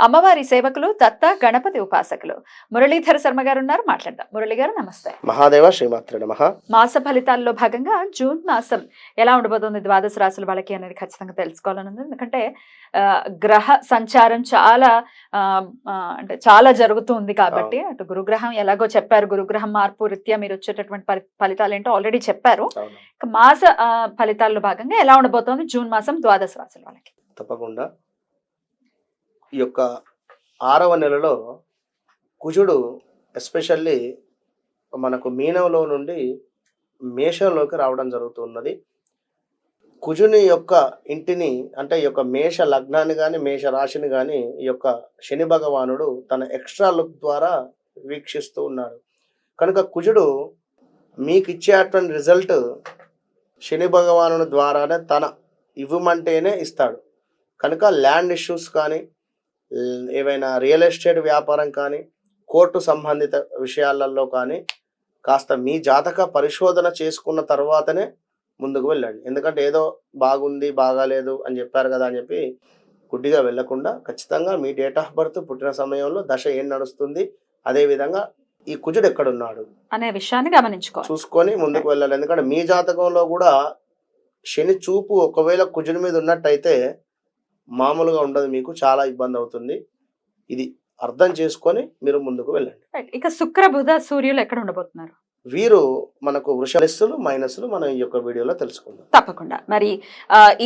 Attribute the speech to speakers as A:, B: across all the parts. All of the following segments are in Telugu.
A: అమ్మవారి సేవకులు దత్త గణపతి ఉపాసకులు. మురళీధర శర్మ గారు ఉన్నారు మాట్లాడదాం. మురళి గారు నమస్తే.
B: మహాదేవ శ్రీమాత్ర నమ.
A: మాస ఫలితాల్లో భాగంగా జూన్ మాసం ఎలా ఉండబోతుంది ద్వాదశ రాశుల వాళ్ళకి అనేది ఖచ్చితంగా తెలుసుకోవాలని ఉంది. ఎందుకంటే ఆ, గ్రహ సంచారం చాలా అంటే చాలా జరుగుతుంది కాబట్టి అటు గురుగ్రహం ఎలాగో చెప్పారు. గురుగ్రహం మార్పు రీత్యా మీరు వచ్చేటటువంటి ఫలి- ఫలితాలు ఏంటో ఆల్రెడీ చెప్పారు. ఇక మాస ఫలితాల్లో భాగంగా ఎలా ఉండబోతోంది జూన్ మాసం ద్వాదశ రాశుల వాళ్ళకి?
B: తప్పకుండా. ఈ యొక్క ఆరవ నెలలో కుజుడు ఎస్పెషల్లీ మనకు మీనంలో నుండి మేషంలోకి రావడం జరుగుతున్నది. కుజుని యొక్క ఇంటిని అంటే ఈ యొక్క మేష లగ్నాన్ని కానీ మేష రాశిని కానీ ఈ యొక్క శని భగవానుడు తన ఎక్స్ట్రా లుక్ ద్వారా వీక్షిస్తూ ఉన్నాడు. కనుక కుజుడు మీకు ఇచ్చేటువంటి రిజల్ట్ శని భగవానుడు ద్వారానే తన ఇవ్వమంటేనే ఇస్తాడు. కనుక ల్యాండ్ ఇష్యూస్ కానీ ఏవైనా రియల్ ఎస్టేట్ వ్యాపారం కానీ కోర్టు సంబంధిత విషయాలలో కానీ కాస్త మీ జాతక పరిశోధన చేసుకున్న తర్వాతనే ముందుకు వెళ్ళండి. ఎందుకంటే ఏదో బాగుంది బాగాలేదు అని చెప్పారు కదా అని చెప్పి గుడ్డిగా వెళ్ళకుండా ఖచ్చితంగా మీ డేట్ ఆఫ్ బర్త్ పుట్టిన సమయంలో దశ ఏం నడుస్తుంది అదేవిధంగా ఈ కుజుడు ఎక్కడున్నాడు
A: అనే విషయాన్ని గమనించుకోవాలి.
B: చూసుకొని ముందుకు వెళ్ళాలి. ఎందుకంటే మీ జాతకంలో కూడా శని చూపు ఒకవేళ కుజుని మీద ఉన్నట్టయితే మామూలుగా ఉండదు మీకు చాలా ఇబ్బంది అవుతుంది. ఇది అర్థం చేసుకొని మీరు ముందుకు వెళ్ళండి.
A: ఇక శుక్ర బుధ సూర్యులు ఎక్కడ ఉండబోతున్నారు?
B: వీరు మనకు వృష ప్లస్సులు మైనస్లు మనం ఈ యొక్క వీడియోలో తెలుసుకుందాం.
A: తప్పకుండా. మరి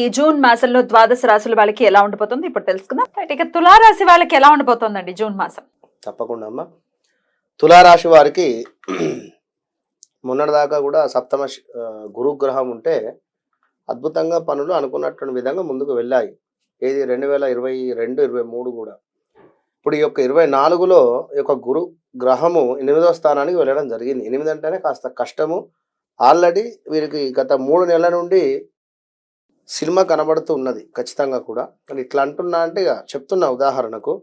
A: ఈ జూన్ మాసంలో ద్వాదశ రాశుల వాళ్ళకి ఎలా ఉండబోతుంది? ఇప్పుడు తెలుసుకుందాం. ఇక తులారాశి వాళ్ళకి ఎలా ఉండబోతోందండి జూన్ మాసం?
B: తప్పకుండా అమ్మ. తులారాశి వారికి మొన్నటిదాకా కూడా సప్తమ గురుగ్రహం ఉంటే అద్భుతంగా పనులు అనుకున్నటువంటి విధంగా ముందుకు వెళ్ళాయి. ఏది? రెండు వేల ఇరవై రెండు ఇరవై మూడు కూడా. ఇప్పుడు ఈ యొక్క ఇరవై నాలుగులో ఈ యొక్క గురు గ్రహము ఎనిమిదో స్థానానికి వెళ్ళడం జరిగింది. ఎనిమిది అంటేనే కాస్త కష్టము. ఆల్రెడీ వీరికి గత మూడు నెలల నుండి సినిమా కనబడుతూ ఉన్నది ఖచ్చితంగా కూడా. కానీ ఇట్లా అంటున్నా అంటే ఇక చెప్తున్నా ఉదాహరణకు.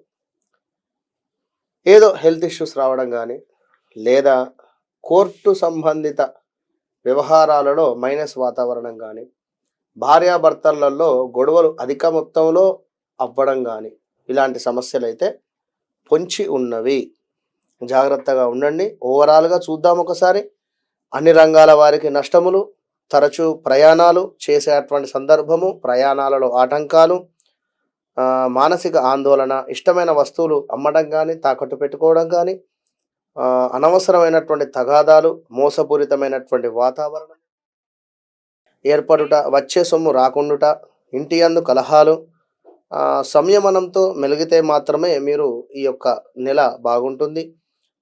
B: ఏదో హెల్త్ ఇష్యూస్ రావడం కానీ లేదా కోర్టు సంబంధిత వ్యవహారాలలో మైనస్ వాతావరణం కానీ భార్యాభర్తలలో గొడవలు అధిక మొత్తంలో అవ్వడం కానీ ఇలాంటి సమస్యలు అయితే పొంచి ఉన్నవి. జాగ్రత్తగా ఉండండి. ఓవరాల్గా చూద్దాం ఒకసారి. అన్ని రంగాల వారికి నష్టములు తరచూ ప్రయాణాలు చేసేటువంటి సందర్భము ప్రయాణాలలో ఆటంకాలు మానసిక ఆందోళన ఇష్టమైన వస్తువులు అమ్మడం కానీ తాకట్టు పెట్టుకోవడం కానీ అనవసరమైనటువంటి తగాదాలు మోసపూరితమైనటువంటి వాతావరణం ఏర్పడుట వచ్చే సొమ్ము రాకుండుట ఇంటి అందు కలహాలు సంయమనంతో మెలిగితే మాత్రమే మీరు ఈ యొక్క నెల బాగుంటుంది.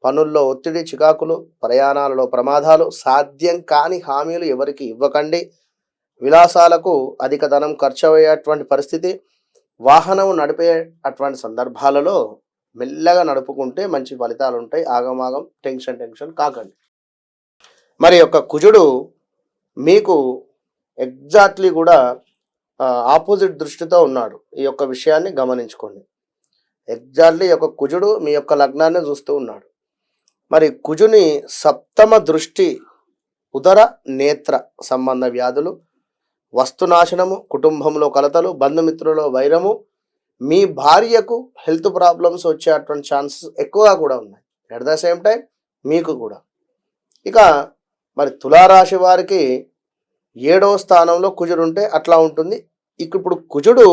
B: పనుల్లో ఒత్తిడి చికాకులు ప్రయాణాలలో ప్రమాదాలు సాధ్యం కాని హామీలు ఎవరికి ఇవ్వకండి. విలాసాలకు అధిక ధనం ఖర్చు అయ్యేటువంటి పరిస్థితి వాహనం నడిపే అటువంటి సందర్భాలలో మెల్లగా నడుపుకుంటే మంచి ఫలితాలు ఉంటాయి. ఆగమాగం టెన్షన్ టెన్షన్ కాకండి. మరి యొక్క కుజుడు మీకు ఎగ్జాక్ట్లీ కూడా ఆపోజిట్ దృష్టితో ఉన్నాడు. ఈ యొక్క విషయాన్ని గమనించుకోండి. ఎగ్జాక్ట్లీ యొక్క కుజుడు మీ యొక్క లగ్నాన్ని చూస్తూ ఉన్నాడు. మరి కుజుని సప్తమ దృష్టి ఉదర నేత్ర సంబంధ వ్యాధులు వస్తునాశనము కుటుంబంలో కలతలు బంధుమిత్రులలో వైరము మీ భార్యకు హెల్త్ ప్రాబ్లమ్స్ వచ్చేటువంటి ఛాన్సెస్ ఎక్కువగా కూడా ఉన్నాయి. ఎట్ ద సేమ్ టైం మీకు కూడా. ఇక మరి తులారాశి వారికి ఏడవ స్థానంలో కుజుడు ఉంటే అట్లా ఉంటుంది. ఇప్పుడు కుజుడు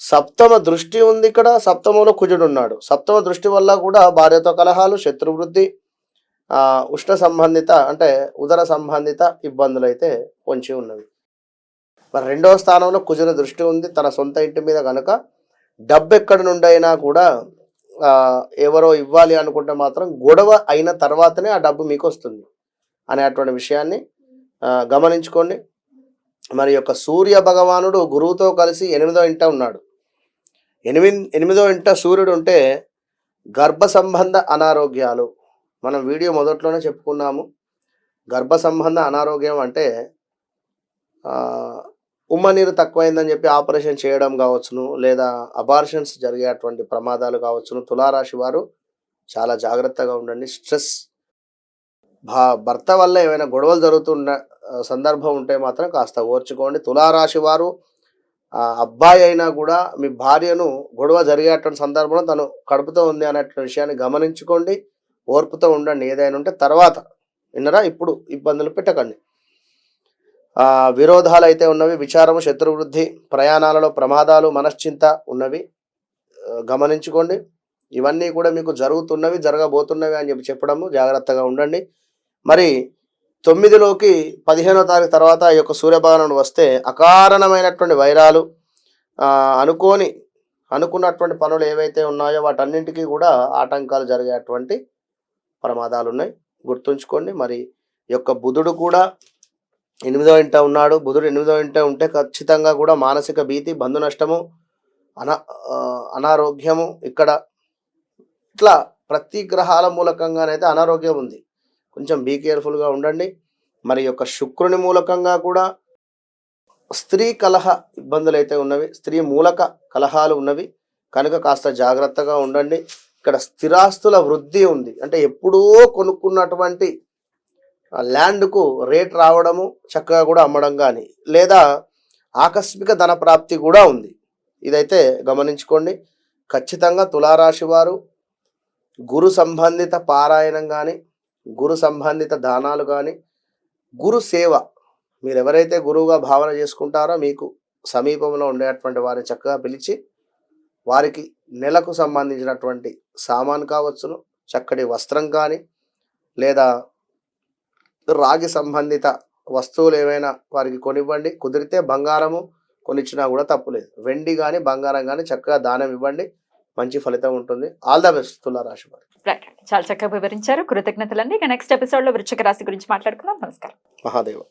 B: సప్తమ దృష్టి ఉంది ఇక్కడ. సప్తమంలో కుజుడు ఉన్నాడు సప్తమ దృష్టి వల్ల కూడా భార్యతో కలహాలు శత్రువృద్ధి ఉష్ణ సంబంధిత అంటే ఉదర సంబంధిత ఇబ్బందులు అయితే పొంచి ఉన్నవి. మరి రెండవ స్థానంలో కుజుని దృష్టి ఉంది. తన సొంత ఇంటి మీద కనుక డబ్బు ఎక్కడి నుండి అయినా కూడా ఎవరో ఇవ్వాలి అనుకుంటే మాత్రం గొడవ అయిన తర్వాతనే ఆ డబ్బు మీకు వస్తుంది అనేటువంటి విషయాన్ని గమనించుకోండి. మరి యొక్క సూర్య భగవానుడు గురువుతో కలిసి ఎనిమిదో ఇంట ఉన్నాడు. ఎనిమిది ఎనిమిదో ఇంట సూర్యుడు ఉంటే గర్భ సంబంధ అనారోగ్యాలు. మనం వీడియో మొదట్లోనే చెప్పుకున్నాము. గర్భ సంబంధ అనారోగ్యం అంటే ఉమ్మ నీరు తక్కువైందని చెప్పి ఆపరేషన్ చేయడం కావచ్చును లేదా అబార్షన్స్ జరిగేటువంటి ప్రమాదాలు కావచ్చును. తులారాశి వారు చాలా జాగ్రత్తగా ఉండండి. స్ట్రెస్ భా భర్త వల్ల ఏమైనా గొడవలు జరుగుతున్న సందర్భం ఉంటే మాత్రం కాస్త ఓర్చుకోండి. తులారాశి వారు అబ్బాయి అయినా కూడా మీ భార్యను గొడవ జరిగేటువంటి సందర్భంలో తను కడుపుతో ఉంది అనేటువంటి విషయాన్ని గమనించుకోండి. ఓర్పుతో ఉండండి. ఏదైనా ఉంటే తర్వాత విన్నరా ఇప్పుడు ఇబ్బందులు పెట్టకండి. విరోధాలు అయితే ఉన్నవి విచారము శత్రువృద్ధి ప్రయాణాలలో ప్రమాదాలు మనశ్చింత ఉన్నవి గమనించుకోండి. ఇవన్నీ కూడా మీకు జరుగుతున్నవి జరగబోతున్నవి అని చెప్పి చెప్పడము జాగ్రత్తగా ఉండండి. మరి తొమ్మిదిలోకి పదిహేనో తారీఖు తర్వాత ఈ యొక్క సూర్యభగవానుడు వస్తే అకారణమైనటువంటి వైరాలు అనుకోని అనుకున్నటువంటి పనులు ఏవైతే ఉన్నాయో వాటన్నింటికీ కూడా ఆటంకాలు జరిగేటువంటి ప్రమాదాలు ఉన్నాయి గుర్తుంచుకోండి మరి యొక్క బుధుడు కూడా ఎనిమిదో ఇంట ఉన్నాడు. బుధుడు ఎనిమిదో ఇంట ఉంటే ఖచ్చితంగా కూడా మానసిక భీతి బంధు నష్టము అనా అనారోగ్యము ఇక్కడ ఇట్లా ప్రతి గ్రహాల మూలకంగానైతే అనారోగ్యం ఉంది. కొంచెం బీ కేర్ఫుల్గా ఉండండి. మరి యొక్క శుక్రుని మూలకంగా కూడా స్త్రీ కలహ ఇబ్బందులు అయితే ఉన్నవి స్త్రీ మూలక కలహాలు ఉన్నవి. కనుక కాస్త జాగ్రత్తగా ఉండండి. ఇక్కడ స్థిరాస్తుల వృద్ధి ఉంది. అంటే ఎప్పుడో కొనుక్కున్నటువంటి ల్యాండ్కు రేట్ రావడము చక్కగా కూడా అమ్మడం కానీ లేదా ఆకస్మిక ధన ప్రాప్తి కూడా ఉంది. ఇదైతే గమనించుకోండి. ఖచ్చితంగా తులారాశి వారు గురు సంబంధిత పారాయణం కానీ గురు సంబంధిత దానాలు కానీ గురు సేవ మీరు ఎవరైతే గురువుగా భావన చేసుకుంటారో మీకు సమీపంలో ఉండేటువంటి వారిని చక్కగా పిలిచి వారికి నెలకు సంబంధించినటువంటి సామాన్ కావచ్చును చక్కటి వస్త్రం కానీ లేదా రాగి సంబంధిత వస్తువులు ఏమైనా వారికి కొనివ్వండి. కుదిరితే బంగారము కొనిచ్చినా కూడా తప్పులేదు. వెండి కానీ బంగారం కానీ చక్కగా దానం ఇవ్వండి. మంచి ఫలితం ఉంటుంది. ఆల్ ద బెస్ట్ తులారాశి వారు.
A: రైట్ చాలా చక్కగా వివరించారు. కృతజ్ఞతలండి. ఇక నెక్స్ట్ ఎపిసోడ్లో వృశ్చిక రాశి గురించి మాట్లాడుకుందాం. నమస్కారం.
B: మహాదేవ.